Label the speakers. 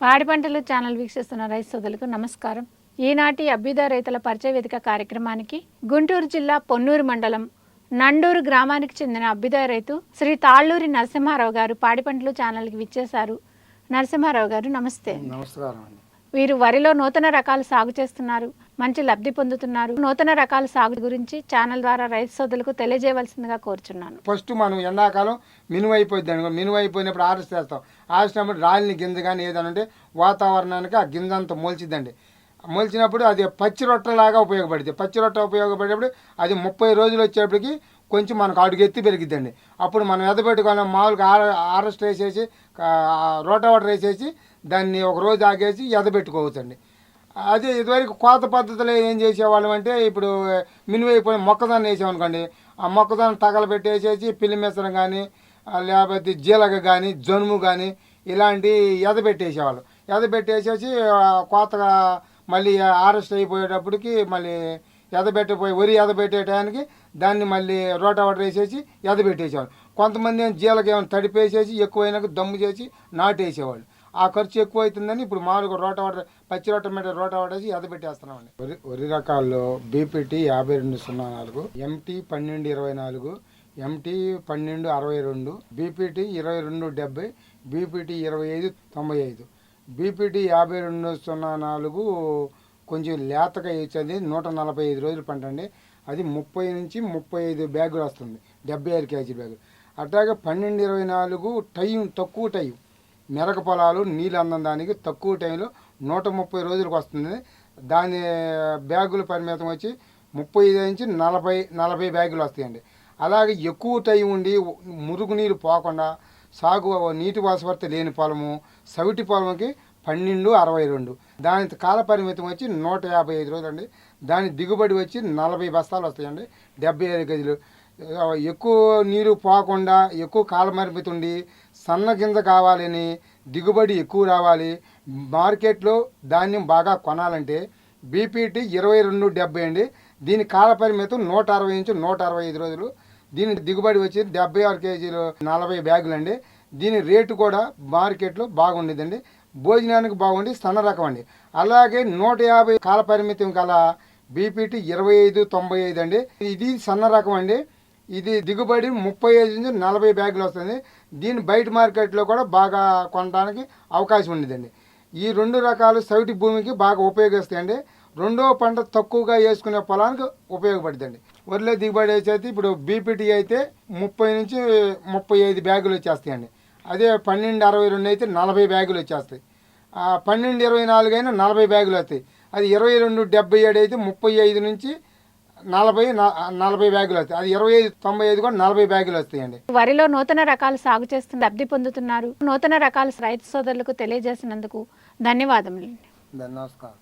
Speaker 1: పాడి పంటలు ఛానల్ వీక్షిస్తున్న రైతు సోదరులకు నమస్కారం. ఈనాటి అభ్యుదయ రైతుల పరిచయ వేదిక కార్యక్రమానికి గుంటూరు జిల్లా పొన్నూరు మండలం నండూరు గ్రామానికి చెందిన అభ్యుదయ రైతు శ్రీ తాళ్ళూరి నరసింహారావు గారు పాడి పంటలు ఛానల్కి విచ్చేశారు. నరసింహారావు గారు నమస్తే.
Speaker 2: నమస్కారం అండి.
Speaker 1: వీరు వరిలో నూతన రకాలు సాగు చేస్తున్నారు మంచి లబ్ధి పొందుతున్నారు. నూతన రకాల సాగు గురించి ఛానల్ ద్వారా రైతు సోదరులకు తెలియజేయవలసిందిగా కోరుచున్నాను.
Speaker 2: ఫస్ట్ మనం ఎండాకాలం మినుము అయిపోద్ది అనుకో మినుము అయిపోయినప్పుడు ఆరెస్ట్ చేస్తాం ఆరెస్టినప్పుడు రాలిని గింజ కానీ ఏదైనా ఉంటే వాతావరణానికి ఆ గింజ అంతా మోల్చిద్దండి. మోల్చినప్పుడు అది పచ్చి రొట్టలాగా ఉపయోగపడుతుంది పచ్చి రొట్ట ఉపయోగపడేటప్పుడు అది ముప్పై రోజులు వచ్చేప్పటికి కొంచెం మనకు అడుగు ఎత్తి పెరిగిద్దండి. అప్పుడు మనం ఎదబెట్టుకోవాలి మామూలుగా ఆర ఆరెస్ట్ వేసేసి రోటవాటర్ వేసేసి దాన్ని ఒక రోజు ఆగేసి ఎదబెట్టుకోవచ్చండి అదే ఇదివరకు కోత పద్ధతిలో ఏం చేసేవాళ్ళం అంటే ఇప్పుడు మినుము మొక్కదాన్ని వేసామనుకోండి ఆ మొక్కదాన్ని తగలబెట్టేసేసి పిల్లిమెసరం కానీ లేకపోతే జీలగ కానీ జనుము కానీ ఇలాంటి ఎదబెట్టేసేవాళ్ళు ఎదబెట్టేసేసి కోతగా మళ్ళీ అరెస్ట్ అయిపోయేటప్పటికి మళ్ళీ ఎదబెట్టిపోయి వరి ఎదబెట్టే టయానికి దాన్ని మళ్ళీ రోటావాటర్ వేసేసి ఎదబెట్టేసేవాళ్ళు కొంతమంది ఏమో జీలకి ఏమైనా తడిపేసేసి ఎక్కువైనాక దమ్ము చేసి నాటేసేవాళ్ళు. ఆ ఖర్చు ఎక్కువ అవుతుందని ఇప్పుడు మామూలుగా రోటవాటర్ పచ్చి రోట మీద రోటవాటర్ ఎదబెట్టేస్తున్నామండి వరి వరి రకాల్లో బీపీటీ యాభై రెండు సున్నా నాలుగు ఎంటీ పన్నెండు ఇరవై నాలుగు ఎంటీ పన్నెండు అరవై రెండు బీపీటీ ఇరవై రెండు డెబ్బై బీపీటీ ఇరవై ఐదు తొంభై ఐదు. బీపీటీ యాభై రెండు సున్నా నాలుగు కొంచెం లేతగా ఇచ్చేది నూట నలభై ఐదు రోజులు పంట అండి అది ముప్పై నుంచి ముప్పై ఐదు బ్యాగులు వస్తుంది డెబ్బై ఆరు కేజీ బ్యాగులు అట్లాగే పన్నెండు ఇరవై నాలుగు టైం తక్కువ టైం. మెరక పొలాలు నీళ్ళు అందం దానికి తక్కువ టైంలో నూట ముప్పై రోజులకు వస్తుంది. దాని బ్యాగుల పరిమితం వచ్చి ముప్పై ఐదు నుంచి నలభై నలభై బ్యాగులు వస్తాయండి. అలాగే ఎక్కువ టైం ఉండి మురుగు నీళ్ళు పోకుండా సాగు నీటి వాసవర్త లేని పొలము సవిటి పొలంకి పన్నెండు అరవై రెండు. దాని కాల పరిమితం వచ్చి నూట యాభై ఐదు రోజులు అండి దాని దిగుబడి వచ్చి నలభై బస్తాలు వస్తాయండి. డెబ్బై ఐదు గదులు ఎక్కువ నీరు పోకుండా ఎక్కువ కాలపరిమితి ఉండి సన్న గింజ కావాలని దిగుబడి ఎక్కువ రావాలి మార్కెట్లో ధాన్యం బాగా కొనాలంటే బీపీటీ ఇరవై రెండు డెబ్బై అండి. దీని కాల పరిమితం నూట అరవై నుంచి నూట అరవై ఐదు రోజులు. దీని దిగుబడి వచ్చి డెబ్బై ఆరు కేజీలు నలభై బ్యాగులు అండి దీని రేటు కూడా మార్కెట్లో బాగుండేదండి. భోజనానికి బాగుండి సన్న రకం అండి. అలాగే నూట యాభై కాల పరిమితం గల బీపీటీ ఇరవై ఐదు తొంభై ఐదు అండి. ఇది సన్న రకం అండి. ఇది దిగుబడి ముప్పై ఐదు నుంచి నలభై బ్యాగులు వస్తుంది. దీని బయట మార్కెట్లో కూడా బాగా కొనడానికి అవకాశం ఉండేదండి ఈ రెండు రకాలు సవిటి భూమికి బాగా ఉపయోగిస్తాయండి. రెండో పంట తక్కువగా వేసుకునే పొలానికి ఉపయోగపడుతుంది వరిలో దిగుబడి వచ్చేది ఇప్పుడు బీపీటీ అయితే ముప్పై నుంచి ముప్పై ఐదు బ్యాగులు వచ్చేస్తాయండి. అదే పన్నెండు అరవై రెండు అయితే నలభై బ్యాగులు వచ్చేస్తాయి. పన్నెండు ఇరవై నాలుగు అయినా నలభై బ్యాగులు వస్తాయి. అది ఇరవై రెండు డెబ్బై ఏడు అయితే ముప్పై ఐదు నుంచి నలభై నలభై బ్యాగులు వస్తాయి. అది ఇరవై ఐదు తొంభై ఐదు కూడా నలభై బ్యాగులు వస్తాయండి.
Speaker 1: వరిలో నూతన రకాలు సాగు చేస్తున్న లబ్ధి పొందుతున్నారు. నూతన రకాల రైతు సోదరులకు తెలియజేసినందుకు ధన్యవాదములు
Speaker 2: నమస్కారం